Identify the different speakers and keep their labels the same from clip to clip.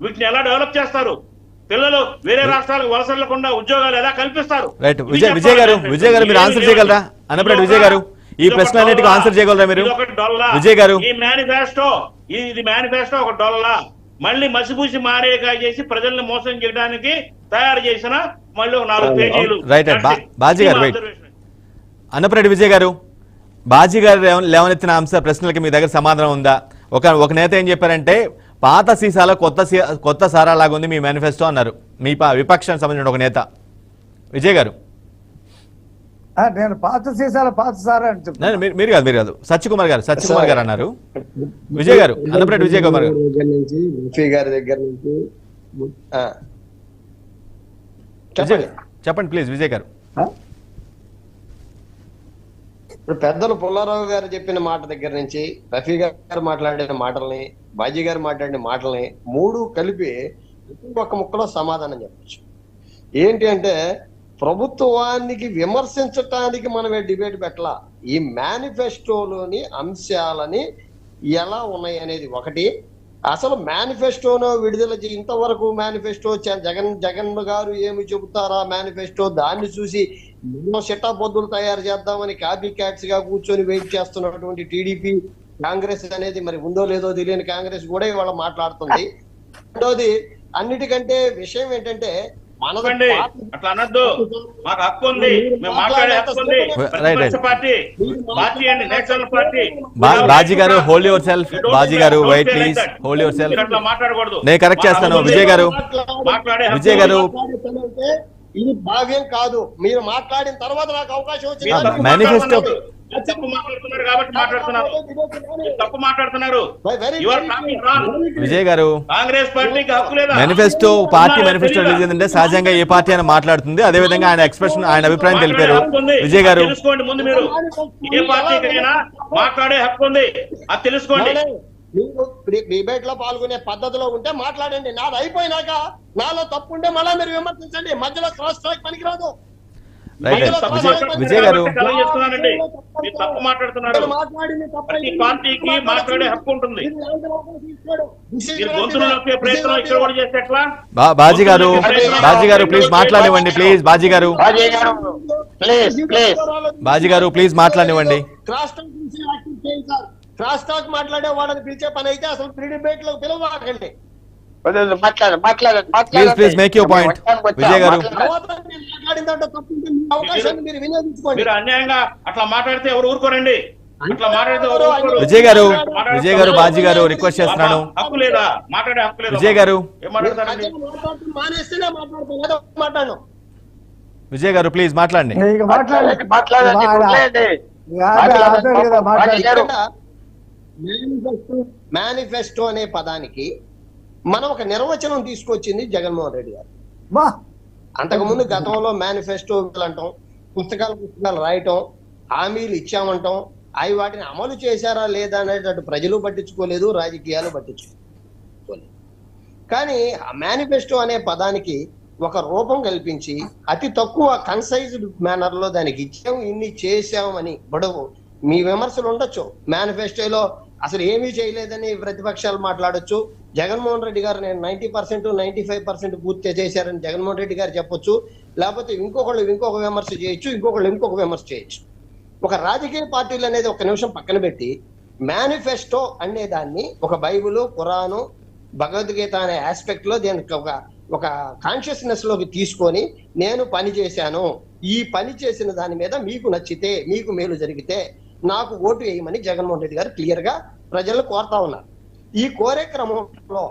Speaker 1: వీటిని ఎలా డెవలప్ చేస్తారు పిల్లలు వేరే రాష్ట్రాలకు వలస వెళ్ళకుండా ఉద్యోగాలు ఎలా కల్పిస్తారు
Speaker 2: రైట్ విజయ్ విజయ్ గారు. విజయ్ గారు మీరు ఆన్సర్ చేయగలరా అన్నప్పుడు విజయ్ గారు ఈ
Speaker 1: డొల్లా.
Speaker 2: ఆన్సర్ చేయగలరా మీరు. విజయ్ గారు
Speaker 1: ఈ మేనిఫెస్టో ఇది మేనిఫెస్టో ఒక డొల్లా మళ్ళీ మసిపూసి మారేగా చేసి ప్రజల్ని మోసం చేయడానికి తయారు చేసిన మళ్ళీ ఒక నాలుగు పేజీలు.
Speaker 2: బా- బాజీ గారు.
Speaker 1: Observation.
Speaker 2: అన్నప్రెడ్డి విజయ్ గారు బాజీ గారు లేవ- లేవనెత్తిన అంశ ప్రశ్నలకి మీ దగ్గర సమాధానం ఉందా ఒక ఒక నేత ఏం చెప్పారంటే పాత సీసాలో కొత్త సీ- కొత్త సారా లాగా ఉంది మీ మేనిఫెస్టో అన్నారు. మీ పా- విపక్షానికి సంబంధించిన ఒక నేత. విజయ్ గారు.
Speaker 3: ఆ, నేను పాత సీసాల పాత సారా అని చెప్తాను
Speaker 2: మీరు మీరు కాదు మీరు కాదు. సత్యకుమార్ గారు సత్యకుమార్ గారు అన్నారు. విజయ్ గారు అన్నప్రెడ్డి విజయ్ కుమార్ గారు.
Speaker 4: నుంచి దగ్గర నుంచి చెప్పండి.
Speaker 2: ప్లీజ్ విజయ్ గారు.
Speaker 4: ఇప్పుడు పెద్దలు పుల్లారావు గారు చెప్పిన మాట దగ్గర నుంచి రఫీ గారు మాట్లాడిన మాటల్ని బాజీ గారు మాట్లాడిన మాటల్ని మూడు కలిపి ఒక ముక్కలో సమాధానం చెప్పచ్చు. ఏంటి అంటే ప్రభుత్వానికి విమర్శించటానికి మనమే డిబేట్ పెట్టలా? ఈ మేనిఫెస్టోలోని అంశాలని ఎలా ఉన్నాయి అనేది ఒకటి. అసలు మేనిఫెస్టోను విడుదల చే- ఇంతవరకు మేనిఫెస్టో చ- జగన్ జగన్ గారు ఏమి చెబుతారా? మేనిఫెస్టో దాన్ని చూసి ఎన్నో బొద్దులు తయారు చేద్దామని కాపీ క్యాట్స్గా కూర్చొని వెయిట్ చేస్తున్నటువంటి టీడీపీ కాంగ్రెస్ అనేది మరి ఉందో లేదో తెలియని కాంగ్రెస్ కూడా ఇవాళ మాట్లాడుతుంది. రెండోది అన్నిటికంటే విషయం ఏంటంటే మనది
Speaker 1: చెప్పండి.
Speaker 4: పార్టీ-
Speaker 1: అట్లా అనొద్దు. మాకు హక్కు ఉంది. మేము మాట్లాడే హక్కు ఉంది.
Speaker 2: Right, right.
Speaker 1: ప్రతిపక్ష పార్టీ పార్టీ అండి నేషనల్ పార్టీ.
Speaker 2: బా- బాజీ గారు హోల్డ్ యువర్ సెల్ఫ్ బాజీ గారు wait please hold yourself
Speaker 1: మాట్లాడకూడదు.
Speaker 2: నేను correct చేస్తాను. విజయ్ గారు.
Speaker 1: మాట్లాడే హక్కు
Speaker 2: విజయ్ గారు.
Speaker 4: ఇది భావ్యం కాదు. మీరు మాట్లాడిన తర్వాత నాకు అవకాశం వచ్చింది.
Speaker 2: మేనిఫెస్టో-
Speaker 1: తప్పు మాట్లాడుతున్నారు కాబట్టి మాట్లాడుతున్నారు. తప్పు మాట్లాడుతున్నారు.
Speaker 2: విజయ్ గారు
Speaker 1: కాంగ్రెస్ పార్టీకి హక్కు లేదా?
Speaker 2: Manifesto party manifesto? రిలీజ్ అయిందంటే సహజంగా ఏ పార్టీ అని మాట్లాడుతుంది. అదే విధంగా ఆయన ఎక్స్ప్రెషన్ ఆయన అభిప్రాయం తెలిపారు. విజయ్ గారు.
Speaker 1: తెలుసుకోండి ముందు మీరు. ఏ పార్టీకైనా మాట్లాడే హక్కు ఉంది. అది తెలుసుకోండి.
Speaker 4: మీరు డిబేట్లో పాల్గొనే పద్ధతిలో ఉంటే మాట్లాడండి. నాది అయిపోయినాక నాలో తప్పు ఉంటే మళ్ళా మీరు విమర్శించండి. మధ్యలో క్రాస్ ట్రాక్ పనికిరాదు.
Speaker 2: విజయ్ గారు. బాజీ గారు బాజీ గారు ప్లీజ్ మాట్లాడివ్వండి ప్లీజ్ బాజీ గారు.
Speaker 5: బాజీ గారు ప్లీజ్ ప్లీజ్
Speaker 2: బాజీ గారు ప్లీజ్ మాట్లాడివ్వండి
Speaker 4: క్రాస్ టాక్ క్రాస్ టాక్ మాట్లాడే వాళ్ళని పిలిచే పని అయితే అసలు ప్రీ డిబేట్లో పిలవకండి
Speaker 1: అన్యాయంగా అట్లా మాట్లాడితే ఎవరు ఊరుకోరండి? అట్లా మాట్లాడితే.
Speaker 2: విజయ్ గారు
Speaker 1: మాట్లాడే
Speaker 2: విజయ్ గారు బాజీ గారు రిక్వెస్ట్ చేస్తున్నాను.
Speaker 1: హక్కు లేదా? మాట్లాడే హక్కు లేదా?
Speaker 2: విజయ్ గారు.
Speaker 4: మాట్లాడతాను
Speaker 2: విజయ్ గారు ప్లీజ్ మాట్లాడండి.
Speaker 3: మాట్లాడండి.
Speaker 5: మాట్లాడండి
Speaker 4: మేనిఫెస్టో మేనిఫెస్టో అనే పదానికి మనం ఒక నిర్వచనం తీసుకొచ్చింది జగన్మోహన్ రెడ్డి గారు. అంతకుముందు గతంలో మేనిఫెస్టో అంటాం పుస్తకాలు పుస్తకాలు రాయటం హామీలు ఇచ్చామంటాం అవి వాటిని అమలు చేశారా లేదా అనేటట్టు ప్రజలు పట్టించుకోలేదు రాజకీయాలు పట్టించుకోలేదు. కానీ ఆ మేనిఫెస్టో అనే పదానికి ఒక రూపం కల్పించి అతి తక్కువ కన్సైజ్డ్ మేనర్లో దానికి ఇచ్చాం ఇన్ని చేశాం అని బడవు మీ విమర్శలు ఉండొచ్చు. మేనిఫెస్టోలో అసలు ఏమీ చేయలేదని ప్రతిపక్షాలు మాట్లాడొచ్చు. జగన్మోహన్ రెడ్డి గారు నేను ninety percent ninety five percent పూర్తి చేశారని జగన్మోహన్ రెడ్డి గారు చెప్పొచ్చు. లేకపోతే ఇంకొకళ్ళు ఇంకొక విమర్శ చేయొచ్చు ఇంకొకళ్ళు ఇంకొక విమర్శ చేయొచ్చు. ఒక రాజకీయ పార్టీలు అనేది ఒక నిమిషం పక్కన పెట్టి మేనిఫెస్టో అనే దాన్ని ఒక బైబిల్ ఖురాను భగవద్గీత అనే ఆస్పెక్ట్లో దీనికి ఒక ఒక కాన్షియస్నెస్లోకి తీసుకొని నేను పని చేశాను. ఈ పని చేసిన దాని మీద మీకు నచ్చితే మీకు మేలు జరిగితే నాకు ఓటు వేయమని జగన్మోహన్ రెడ్డి గారు క్లియర్గా ప్రజలు కోరుతా ఉన్నారు. ఈ కోరే క్రమంలో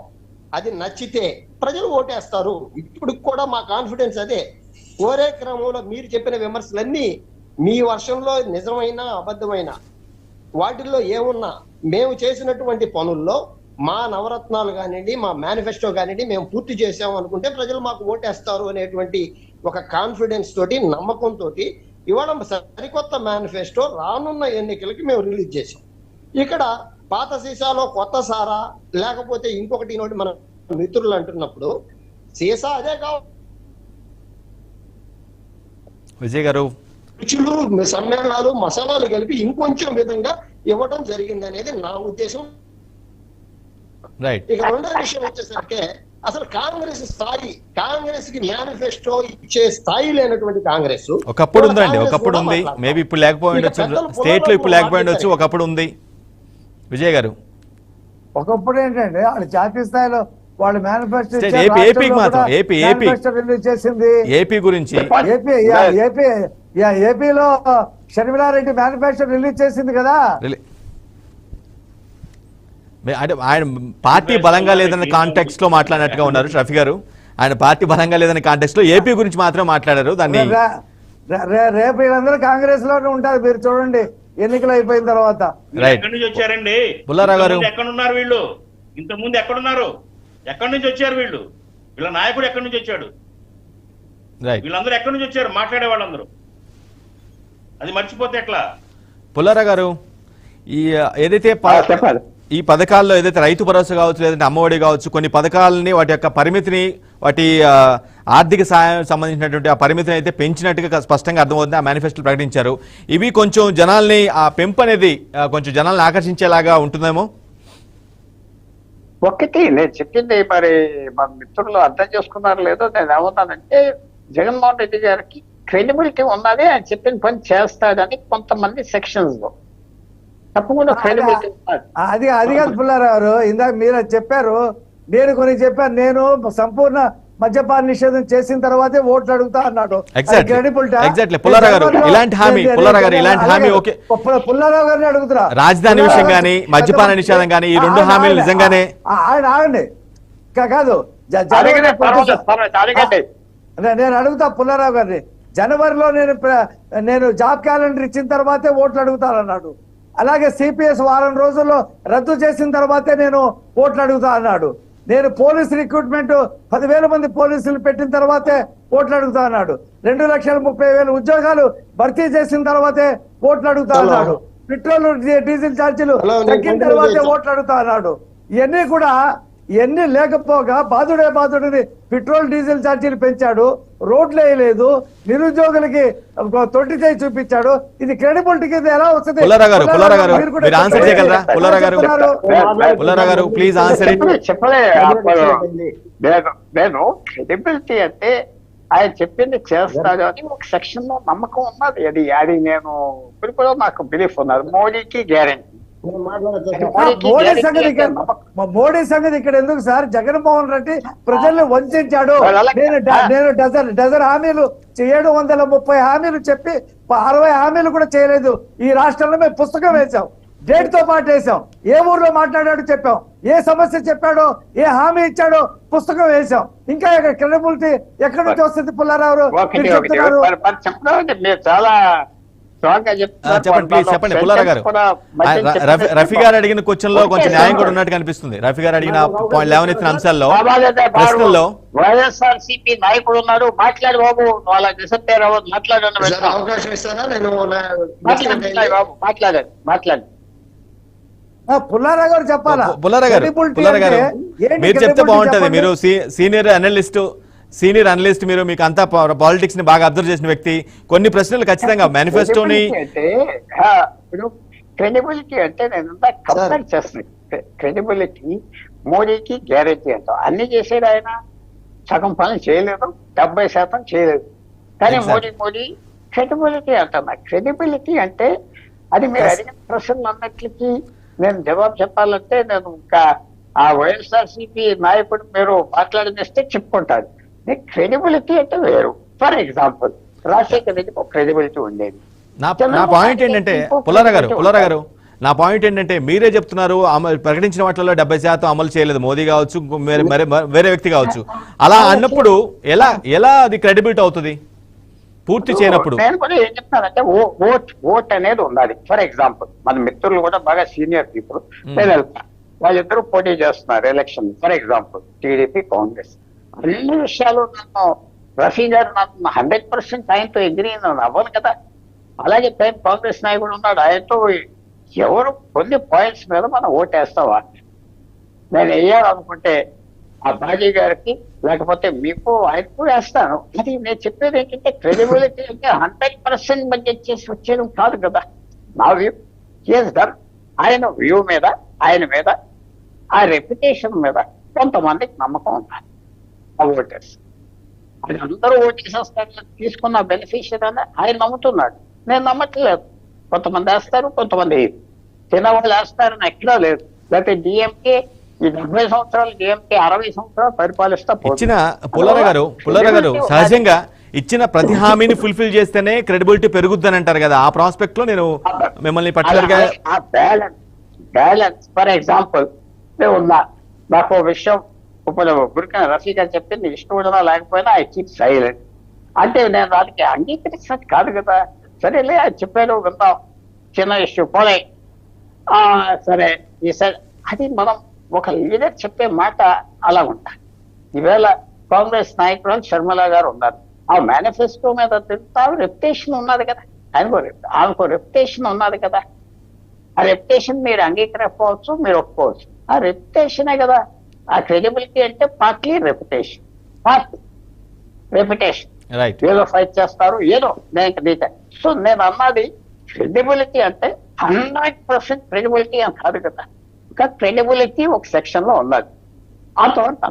Speaker 4: అది నచ్చితే ప్రజలు ఓటేస్తారు. ఇప్పుడు కూడా మా కాన్ఫిడెన్స్ అదే. కోరే క్రమంలో మీరు చెప్పిన విమర్శలన్నీ మీ వర్షంలో నిజమైన అబద్ధమైన వాటిల్లో ఏమున్నా మేము చేసినటువంటి పనుల్లో మా నవరత్నాలు కానివ్వండి మా మేనిఫెస్టో కానివ్వండి మేము పూర్తి చేసాము అనుకుంటే ప్రజలు మాకు ఓటేస్తారు అనేటువంటి ఒక కాన్ఫిడెన్స్ తోటి నమ్మకంతో ఇవాళ సరికొత్త మేనిఫెస్టో రానున్న ఎన్నికలకి మేము రిలీజ్ చేసాం ఇక్కడ పాత సీసాలో కొత్త సారా లేకపోతే ఇంకొకటి ఇంకోటి మన మిత్రులు అంటున్నప్పుడు సీసా అదే కావాలి.
Speaker 2: విజయ్ గారు
Speaker 4: రుచులు సమ్మేళనాలు మసాలాలు కలిపి ఇంకొంచెం విధంగా ఇవ్వడం జరిగింది అనేది నా ఉద్దేశం.
Speaker 2: రైట్
Speaker 4: ఇక రెండో విషయం వచ్చేసరికి అసలు కాంగ్రెస్ స్థాయి కాంగ్రెస్కి మేనిఫెస్టో ఇచ్చే స్థాయి లేనటువంటి కాంగ్రెస్.
Speaker 2: ఒకప్పుడు ఉందండి ఒకప్పుడు ఉంది. మేబీ ఇప్పుడు లేకపోయి
Speaker 4: ఇక
Speaker 2: ఉండొచ్చు
Speaker 4: పెద్దలు
Speaker 2: స్టేట్లో ఇప్పుడు
Speaker 4: పునరావృతం
Speaker 2: లేకపోయి ఉండొచ్చు
Speaker 4: మాట్లాడతారు.
Speaker 2: ఒకప్పుడు ఉంది. విజయ్ గారు.
Speaker 3: ఒకప్పుడు ఏంటంటే వాళ్ళు జాతీయ స్థాయిలో వాళ్ళు మేనిఫెస్టో
Speaker 2: ఏపీకి మాత్రం, ఏపీ, ఏపీ.
Speaker 3: రిలీజ్ చేసింది.
Speaker 2: ఏపీ గురించి.
Speaker 3: ఏపీ యా, ఏపీ యా, ఏపీలో షర్మిలారెడ్డి మేనిఫెస్టో రిలీజ్ చేసింది కదా.
Speaker 2: అంటే ఆయన పార్టీ బలంగా లేదన్న కాంటెక్స్ట్లో మాట్లాడినట్టుగా ఉన్నారు షఫీ గారు. ఆయన పార్టీ బలంగా లేదన్న కాంటెక్స్ట్లో ఏపీ గురించి మాత్రం మాట్లాడారు. దాన్ని
Speaker 3: రేపు వీళ్ళందరూ కాంగ్రెస్లోనే ఉంటారు. మీరు చూడండి ఎన్నికలు అయిపోయిన తర్వాత.
Speaker 1: ఎక్కడి నుంచి వచ్చారండి?
Speaker 2: పుల్లారావు గారు.
Speaker 1: ఇంతకుముందు ఎక్కడున్నారు వీళ్ళు? ఇంత ముందు ఎక్కడున్నారు? ఎక్కడి నుంచి వచ్చారు వీళ్ళు? వీళ్ళ నాయకుడు ఎక్కడి నుంచి వచ్చాడు?
Speaker 2: రైట్
Speaker 1: వీళ్ళందరూ ఎక్కడి నుంచి వచ్చారు? మాట్లాడే వాళ్ళందరూ. అది మర్చిపోతే ఎట్లా?
Speaker 2: పుల్లారా గారు ఈ ఏదైతే
Speaker 5: చెప్పాలి.
Speaker 2: ఈ పథకాల్లో ఏదైతే రైతు భరోసా కావచ్చు లేదంటే అమ్మఒడి కావచ్చు కొన్ని పథకాలని వాటి యొక్క పరిమితిని వాటి ఆర్థిక సాయం సంబంధించినటువంటి ఆ పరిమితిని అయితే పెంచినట్టుగా స్పష్టంగా అర్థమవుతుంది. ఆ మేనిఫెస్టో ప్రకటించారు. ఇవి కొంచెం జనాల్ని ఆ పెంపు అనేది కొంచెం జనాల్ని ఆకర్షించేలాగా ఉంటుందేమో?
Speaker 5: ఒకటి నేను చెప్పింది మరి మన మిత్రులు అర్థం చేసుకున్నారు లేదో నేను ఏమన్నానంటే జగన్మోహన్ రెడ్డి గారికి క్రెడిబిలిటీ ఉన్నది ఆయన చెప్పిన పని చేస్తాడని కొంతమంది సెక్షన్స్లో తప్పకుండా
Speaker 3: అది అది కాదు పుల్లారావు. గారు ఇందాక మీరు చెప్పారు. నేను కొన్ని చెప్పాను. నేను సంపూర్ణ మద్యపాన నిషేధం చేసిన తర్వాతే ఓట్లు అడుగుతా అన్నాడు.
Speaker 2: పుల్లారావు ఇలాంటి హామీ, పుల్లారావు గారు,
Speaker 3: నేను-
Speaker 2: ఇలాంటి హామీ
Speaker 3: అలాగే
Speaker 2: ఓకే.
Speaker 3: పుల్ల- పుల్లారావు గారిని అడుగుతున్నా.
Speaker 2: రాజధాని విషయం గానీ, మద్యపాన నిషేధం గానీ, ఈ రెండు హామీలు నిజంగానే-
Speaker 3: ఆయన ఆగండి కా- కాదు. నేను అడుగుతా పుల్లారావు గారిని. జనవరిలో నేను నేను జాబ్ క్యాలెండర్ ఇచ్చిన తర్వాతే ఓట్లు అడుగుతానన్నాడు. అలాగే సిపిఎస్ వారం రోజుల్లో రద్దు చేసిన తర్వాతే నేను ఓట్లు అడుగుతా అన్నాడు నేను పోలీస్ రిక్రూట్మెంట్ పదివేల మంది పోలీసులు పెట్టిన తర్వాతే ఓట్లు అడుగుతా అన్నాడు రెండు లక్షల ముప్పై వేల ఉద్యోగాలు భర్తీ చేసిన తర్వాతే ఓట్లు అడుగుతా. అన్నాడు పెట్రోల్ డీజిల్ ఛార్జీలు తగ్గిన తర్వాతే. ఓట్లు అడుగుతా అన్నాడు ఇవన్నీ కూడా ఇవన్నీ లేకపోగా బాధుడే బాధుడిని పెట్రోల్ డీజిల్ ఛార్జీలు పెంచాడు. రోడ్లు వేయలేదు నిరుద్యోగులకి తొట్టి చేయి చూపించాడు. ఇది క్రెడిబిలిటీకి ఎలా వస్తుంది?
Speaker 5: నేను క్రెడిబిలిటీ అంటే ఆయన చెప్పింది చేస్తాడు అని ఒక సెక్షన్లో నమ్మకం ఉన్నది. అది అది నేను ఇప్పుడు కూడా నాకు బిలీఫ్ ఉన్నది మోడీకి గ్యారెంటీ
Speaker 3: మోడీ సంగతి ఇక్కడ మా మోడీ సంగతి ఇక్కడ ఎందుకు సార్? జగన్మోహన్ రెడ్డి ప్రజల్ని వంచాడు. నేను నేను డజన్ డజన్ హామీలు ఏడు వందల ముప్పై హామీలు చెప్పి అరవై హామీలు కూడా చేయలేదు. ఈ రాష్ట్రంలో మేము పుస్తకం వేశాం. డేట్తో పాటు వేసాం ఏ ఊర్లో మాట్లాడాడో చెప్పాం. ఏ సమస్య చెప్పాడో ఏ హామీ ఇచ్చాడో పుస్తకం వేశాం. ఇంకా క్రెడిబిలిటీ ఎక్కడి నుంచి వస్తుంది పుల్లారావు? చెప్తున్నారు.
Speaker 5: చాలా
Speaker 2: చెప్పండి ప్లీజ్ చెప్పండి గారు. రఫీ గారు అడిగిన
Speaker 5: క్వశ్చన్లో
Speaker 2: కొంచెం న్యాయం. కూడా ఉన్నట్టు కనిపిస్తుంది. రఫీ గారు అడిగిన పాయింట్ లేవనెత్తిన అంశాల్లో ప్రశ్నల్లో
Speaker 5: వైఎస్ఆర్ సిపి నాయకుడు ఉన్నారు మాట్లాడు బాబు. వాళ్ళ అవ్వదు మాట్లాడండి.
Speaker 4: అవకాశం నేను
Speaker 5: మాట్లాడండి మాట్లాడండి
Speaker 3: పుల్లారావు గారు చెప్పాలా?
Speaker 2: పు- పుల్లారావు గారు మీరు చెప్తే బాగుంటది. మీరు సీనియర్ అనలిస్ట్ సీనియర్ అనలిస్ట్ మీరు మీకు అంతా పాలిటిక్స్ని బాగా అబ్జర్వ్ చేసిన వ్యక్తి. కొన్ని ప్రశ్నలు ఖచ్చితంగా మేనిఫెస్టోని
Speaker 5: అంటే క్రెడిబిలిటీ అంటే నేను కంపేర్ చేస్తున్నాను క్రెడిబిలిటీ మోడీకి గ్యారెంటీ అంటాం. అన్ని చేసేది ఆయన. సగం పనులు చేయలేదు. డెబ్బై శాతం చేయలేదు. కానీ. మోడీ మోడీ క్రెడిబిలిటీ అంటున్నా. క్రెడిబిలిటీ అంటే అది మీరు. అడిగిన ప్రశ్నలు అన్నిటికీ నేను జవాబు చెప్పాలంటే నేను ఇంకా ఆ వైఎస్ఆర్సీపీ నాయకుడు మీరు మాట్లాడినిస్తే చెప్పుకుంటాడు. క్రెడిబిలిటీ అంటే వేరు. ఫర్ ఎగ్జాంపుల్ రాజశేఖర్ రెడ్డికి ఒక క్రెడిబిలిటీ ఉండేది.
Speaker 2: నా పాయింట్ ఏంటంటే పుల్లారా గారు పుల్లారా గారు నా పాయింట్ ఏంటంటే మీరే చెప్తున్నారు అమలు ప్రకటించిన వాటిలో డెబ్బై శాతం అమలు చేయలేదు. మోదీ కావచ్చు వేరే వ్యక్తి కావచ్చు. అలా అన్నప్పుడు ఎలా ఎలా అది క్రెడిబిలిటీ అవుతుంది? పూర్తి చేయనప్పుడు.
Speaker 5: నేను కూడా ఏం చెప్తానంటే ఓట్ ఓట్ అనేది ఉండాలి. ఫర్ ఎగ్జాంపుల్ మన మిత్రులు కూడా బాగా సీనియర్ పీపుల్ నేను వెళ్తా. వాళ్ళిద్దరూ పోటీ చేస్తున్నారు election for example TDP Congress. అన్ని విషయాలు నన్ను రఫీ గారు నన్ను హండ్రెడ్ పర్సెంట్ ఆయనతో ఎగ్రీ నేను అవ్వను కదా. అలాగే పైన కాంగ్రెస్ నాయకుడు ఉన్నాడు. ఆయనతో ఎవరు కొన్ని పాయింట్స్ మీద మనం ఓటేస్తావా? నేను వేయాలనుకుంటే ఆ బాజీ గారికి లేకపోతే మీకు ఆయనకు వేస్తాను. అది నేను చెప్పేది ఏంటంటే క్రెడిబిలిటీ అంటే హండ్రెడ్ పర్సెంట్ మధ్య చేసి వచ్చేది కాదు కదా. నా వ్యూ డన్ ఆయన వ్యూ మీద ఆయన మీద ఆ రెప్యుటేషన్ మీద కొంతమందికి నమ్మకం ఉండాలి. ఆ ఓటర్స్. అది అందరూ ఓటేసేస్తారు తీసుకున్న బెనిఫిషియర్ అని ఆయన నమ్ముతున్నాడు. నేను నమ్మట్లేదు. కొంతమంది వేస్తారు కొంతమంది చిన్నవాళ్ళు వేస్తారని ఎక్కడా లేదు. లేకపోతే డిఎంకే ఈ డెబ్బై సంవత్సరాలు డిఎంకే అరవై సంవత్సరాలు పరిపాలిస్తా.
Speaker 2: ఇచ్చిన గారు సహజంగా ఇచ్చిన ప్రతి హామీని ఫుల్ఫిల్ చేస్తేనే క్రెడిబిలిటీ పెరుగుద్దని అంటారు కదా. ఆ ప్రాస్పెక్ట్లో నేను మిమ్మల్ని
Speaker 5: పర్టికులర్గా బ్యాలెన్స్ ఫర్ ఎగ్జాంపుల్ నేను ఉన్నా నాకు విషయం కుప్పలో గురికన రఫీ గారు చెప్పింది ఇష్టం లేకపోయినా ఐ కీప్ సైలెంట్. అంటే నేను దానికి అంగీకరించినట్టు కాదు కదా. సరేలే అది చెప్పాను విందాం. చిన్న ఇష్యూ పోలే ఆ, సరే అది మనం ఒక లీడర్ చెప్పే మాట అలా ఉంటా ఈవేళ కాంగ్రెస్ నాయకుడు శర్మల గారు ఉన్నారు. ఆ మేనిఫెస్టో మీద తింటా రెప్యుటేషన్ ఉన్నది కదా. ఆయనకు ఆమెకు రెప్యుటేషన్ ఉన్నది కదా. ఆ రెప్యుటేషన్ మీరు అంగీకరించవచ్చు మీరు ఒప్పుకోవచ్చు. ఆ రెప్యుటేషనే కదా. ఆ క్రెడిబిలిటీ అంటే పార్టీ రెప్యుటేషన్ పార్టీ రెప్యుటేషన్ ఏదో ఫైట్ చేస్తారు ఏదో నేను నీట సో నేను అన్నది క్రెడిబిలిటీ అంటే హండ్రెడ్ పర్సెంట్ క్రెడిబిలిటీ అని కాదు కదా. ఇంకా క్రెడిబిలిటీ ఒక సెక్షన్లో ఉన్నది ఆ తర్వాత